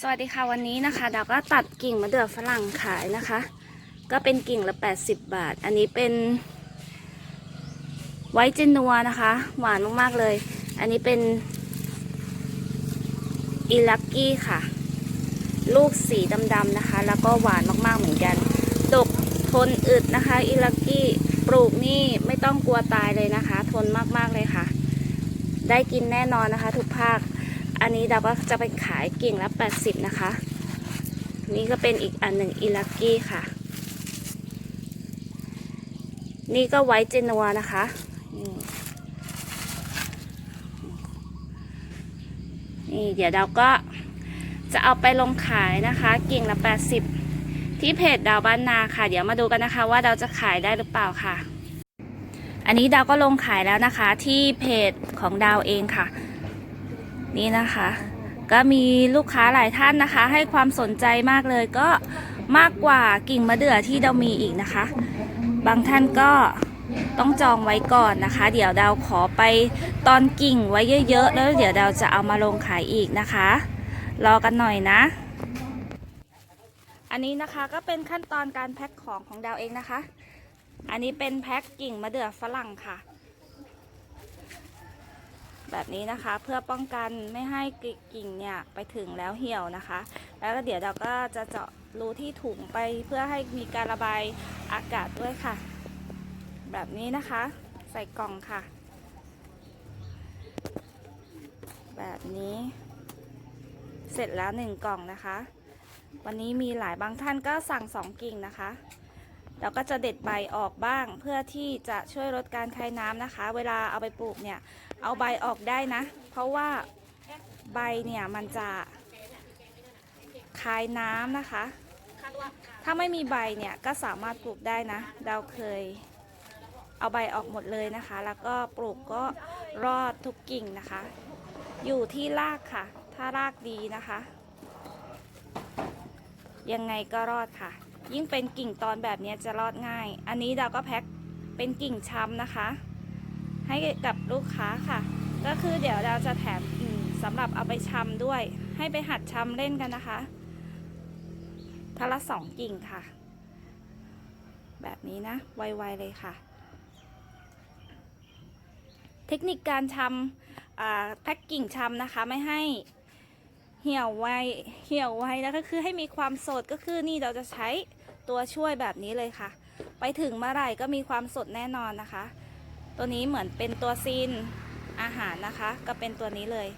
สวัสดีค่ะวันนี้นะคะดาวก็ตัดกิ่งมะเดื่อฝรั่งขายนะคะ ก็เป็นกิ่งละ 80 บาท อันนี้เป็นไวท์เจนัวนะคะ หวานมากๆเลย อันนี้เป็นอีลักกี้ค่ะ ลูกสีดำๆนะคะ แล้วก็หวานมากๆเหมือนกันดกทนอึดนะคะอีลักกี้ปลูกนี่ไม่ต้องกลัวตายเลยนะคะ ทนมากๆเลยค่ะ ได้กินแน่นอนนะคะ ทุกภาค อันนี้เราก็จะไปขายกิ่งละ 80 นะคะ นี่ก็เป็นอีกอันหนึ่งอีลักกี้ค่ะ นี่ก็ไวท์เจนัวนะคะนี่นี่เดี๋ยวเราก็จะเอาไปลงขายนะคะ กิ่งละ 80 ที่เพจดาวบ้านนาค่ะ เดี๋ยวมาดูกันนะคะ ว่าเราจะขายได้หรือเปล่าค่ะ อันนี้ดาวก็ลงขายแล้วนะคะ ที่เพจของดาวเองค่ะ นี่นะคะ ก็มีลูกค้าหลายท่านนะคะ ให้ความสนใจมากเลยก็มากกว่ากิ่งมะเดื่อที่เรามีอีกนะคะ บางท่านก็ต้องจองไว้ก่อนนะคะ เดี๋ยวดาวขอไปตอนกิ่งไว้เยอะ ๆ แล้วเดี๋ยวดาวจะเอามาลงขายอีกนะคะ รอกันหน่อยนะ อันนี้นะคะก็เป็นขั้นตอนการแพ็คของของดาวเองนะคะ อันนี้เป็นแพ็คกิ่งมะเดื่อฝรั่งค่ะ แบบนี้นะคะ เพื่อป้องกันไม่ให้กิ่งเนี่ยไปถึงแล้วเหี่ยวนะคะ แล้วก็เดี๋ยวเราก็จะเจาะรูที่ถุงไปเพื่อให้มีการระบายอากาศด้วยค่ะ แบบนี้นะคะ ใส่กล่องค่ะ แบบนี้เสร็จแล้วหนึ่งกล่องนะคะ วันนี้มีหลายบางท่านก็สั่งสองกิ่งนะคะ เราก็จะเด็ดใบออกบ้าง เพื่อที่จะช่วยลดการคายน้ำนะคะ เวลาเอาไปปลูกเนี่ยเอาใบออกได้นะ เพราะว่าใบเนี่ยมันจะคายน้ำนะคะ ถ้าไม่มีใบเนี่ยก็สามารถปลูกได้นะเราเคยเอาใบออกหมดเลยนะคะ แล้วก็ปลูกก็รอดทุกกิ่งนะคะ อยู่ที่รากค่ะ ถ้ารากดีนะคะ ยังไงก็รอดค่ะ ยิ่งเป็นกิ่งตอนแบบนี้จะรอดง่าย อันนี้เราก็แพ็คเป็นกิ่งช้ำนะคะ ให้กับลูกค้าค่ะ ก็คือเดี๋ยวเราจะแถมสำหรับเอาไปช้ำด้วย ให้ไปหัดช้ำเล่นกันนะคะทละสองกิ่งค่ะ แบบนี้นะ ไวๆเลยค่ะ เทคนิคการชำแพ็กกิ่งชำนะคะ ไม่ให้เหี่ยวไวเหี่ยวไวแล้วก็คือให้มีความสดก็คือนี่เราจะใช้ ตัวช่วยแบบนี้เลยค่ะ ไปถึงเมื่อไหร่ก็มีความสดแน่นอนนะคะ ตัวนี้เหมือนเป็นตัวซีนอาหารนะคะ ก็เป็นตัวนี้เลย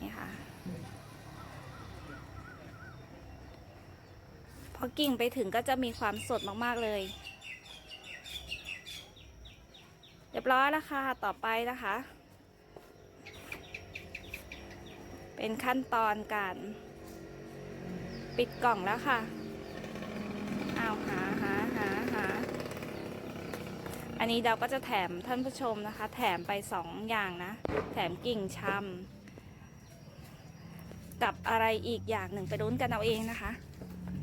นี่ค่ะพอกิ่งไปถึงก็จะมีความสดมากๆเลยเรียบร้อยแล้วค่ะต่อไปนะคะ เป็นขั้นตอนการปิดกล่องแล้วค่ะอ้าวหาหาหาหา อันนี้เราก็จะแถมท่านผู้ชมนะคะ แถมไปสองอย่างนะ แถมกิ่งชำกับอะไรอีกอย่างหนึ่งไปรุ้นกันเอาเองนะคะ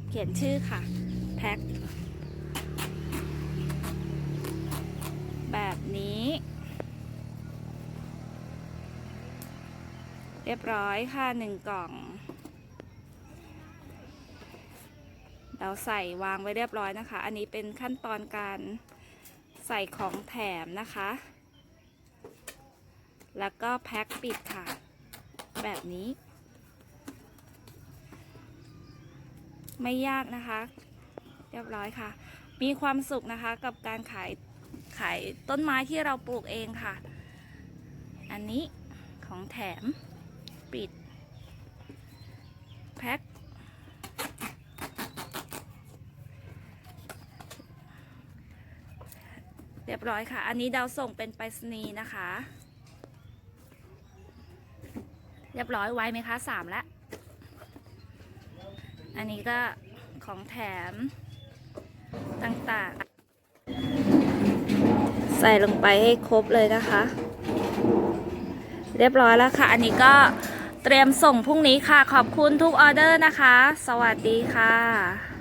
เขียนชื่อค่ะ แพ็คแบบนี้ เรียบร้อยค่ะหนึ่งกล่อง เราใส่วางไว้เรียบร้อยนะคะ อันนี้เป็นขั้นตอนการ ใส่ของแถมนะคะ แล้วก็แพ็คปิดค่ะ แบบนี้ ไม่ยากนะคะ เรียบร้อยค่ะ มีความสุขนะคะกับการขายขายต้นไม้ที่เราปลูกเองค่ะ อันนี้ของแถมปิดแพ็ค รียบร้อยค่ะ อันนี้ดาวส่งเป็นไปรษณีย์นะคะ เรียบร้อยไวไหมคะสามแล้วอันนี้ก็ของแถมต่างๆ ใส่ลงไปให้ครบเลยนะคะ เรียบร้อยแล้วค่ะ อันนี้ก็เตรียมส่งพรุ่งนี้ค่ะ ขอบคุณทุกออเดอร์นะคะ สวัสดีค่ะ